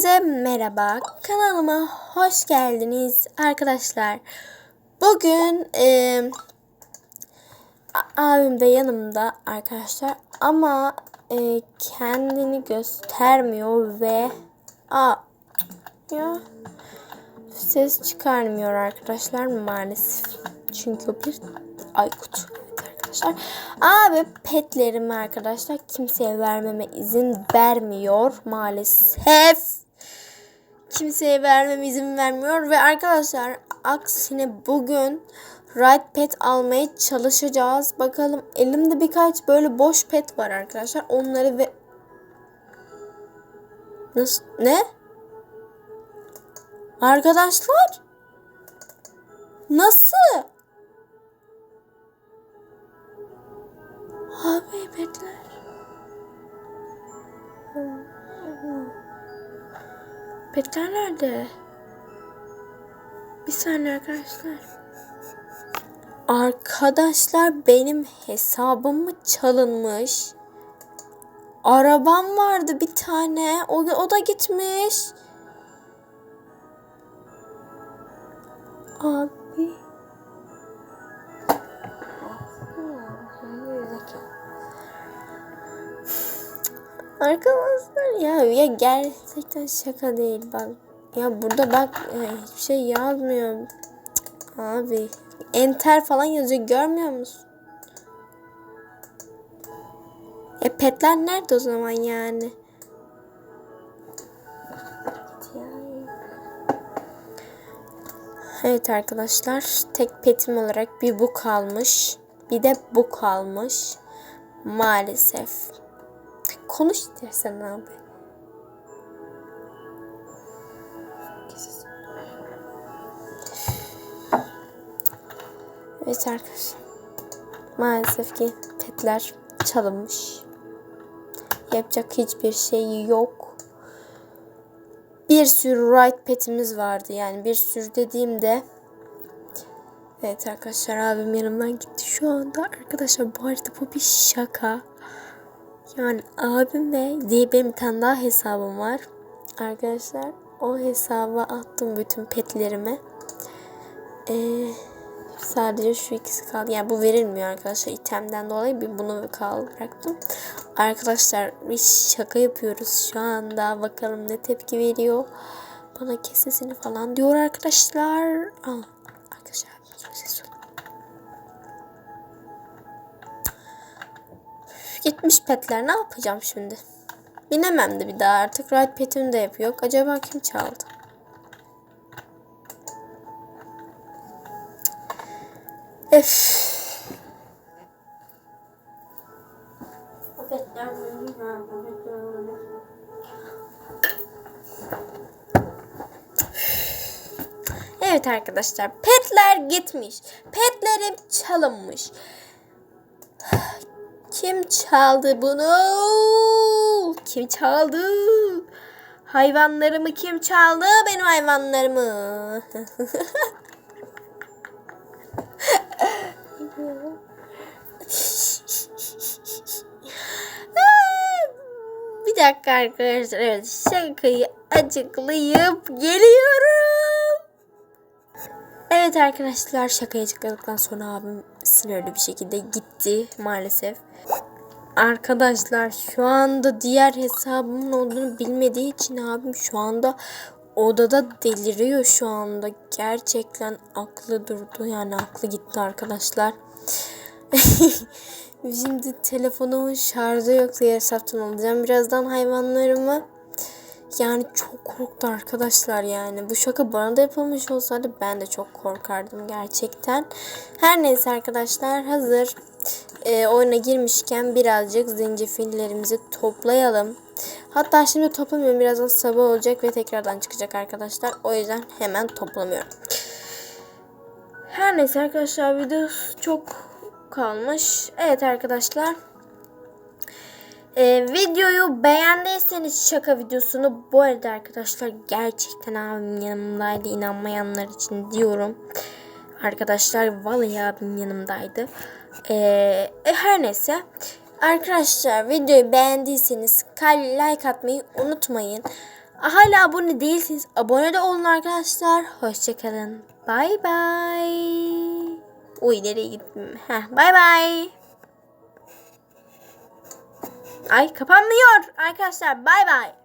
Hepinize merhaba. Kanalıma hoş geldiniz arkadaşlar. Bugün e, abim de yanımda arkadaşlar ama e, kendini göstermiyor ve a ya ses çıkarmıyor arkadaşlar maalesef. Çünkü bir Aykut. Arkadaşlar. Abi petlerimi arkadaşlar kimseye vermeme izin vermiyor maalesef. Kimseye vermeme izin vermiyor ve arkadaşlar aksine bugün Right pet almaya çalışacağız. Bakalım elimde birkaç böyle boş pet var arkadaşlar. Onları ve Nasıl? Ne? Arkadaşlar? Nasıl? Petler nerede? Bir saniye arkadaşlar. Arkadaşlar benim hesabım mı çalınmış? Arabam vardı bir tane. O, o da gitmiş. Abi. Arkadaşlar ya ya gerçekten şaka değil bak. Ya burada bak e, hiçbir şey yazmıyor. Abi enter falan yazıyor görmüyor musun? E petler nerede o zaman yani? Evet arkadaşlar tek petim olarak bir bu kalmış. Bir de bu kalmış. Maalesef. Konuş istersen abi. Evet arkadaşlar. Maalesef ki petler çalınmış. Yapacak hiçbir şey yok. Bir sürü right petimiz vardı. Yani bir sürü dediğimde Evet arkadaşlar abim yanımdan gitti şu anda. Arkadaşlar bu arada bu bir şaka. Yani abim ve diye benim bir tane daha hesabım var. Arkadaşlar o hesaba attım bütün petlerimi. Ee, sadece şu ikisi kaldı. Yani bu verilmiyor arkadaşlar itemden dolayı bir bunu kal bıraktım. Arkadaşlar bir şaka yapıyoruz şu anda. Bakalım ne tepki veriyor. Bana kesesini falan diyor arkadaşlar. Aa, arkadaşlar ses Gitmiş petler ne yapacağım şimdi? Binemem de bir daha artık. Ride petim de yapıyor. Acaba kim çaldı? Öf. Evet arkadaşlar petler gitmiş. Petlerim çalınmış. Kim çaldı bunu? Kim çaldı? Hayvanlarımı kim çaldı? Benim hayvanlarımı. Bir dakika arkadaşlar. Evet, şakayı açıklayıp geliyorum. Evet arkadaşlar şakayı açıkladıktan sonra abim sinirli bir şekilde gitti maalesef. Arkadaşlar şu anda diğer hesabımın olduğunu bilmediği için abim şu anda odada deliriyor şu anda. Gerçekten aklı durdu yani aklı gitti arkadaşlar. Şimdi telefonumun şarjı yok diye hesaptan alacağım. Birazdan hayvanlarımı yani çok korktu arkadaşlar yani. Bu şaka bana da yapılmış olsaydı ben de çok korkardım gerçekten. Her neyse arkadaşlar hazır e, oyuna girmişken birazcık zencefillerimizi toplayalım. Hatta şimdi toplamıyorum. Birazdan sabah olacak ve tekrardan çıkacak arkadaşlar. O yüzden hemen toplamıyorum. Her neyse arkadaşlar video çok kalmış. Evet arkadaşlar. Ee, videoyu beğendiyseniz şaka videosunu bu arada arkadaşlar gerçekten abim yanımdaydı inanmayanlar için diyorum. Arkadaşlar vallahi abim yanımdaydı. Ee, her neyse. Arkadaşlar videoyu beğendiyseniz like atmayı unutmayın. Hala abone değilsiniz. Abone de olun arkadaşlar. Hoşçakalın. Bay bay. Uy nereye gittim? Heh, bay bay. Ay kapanmıyor arkadaşlar. Bay bay.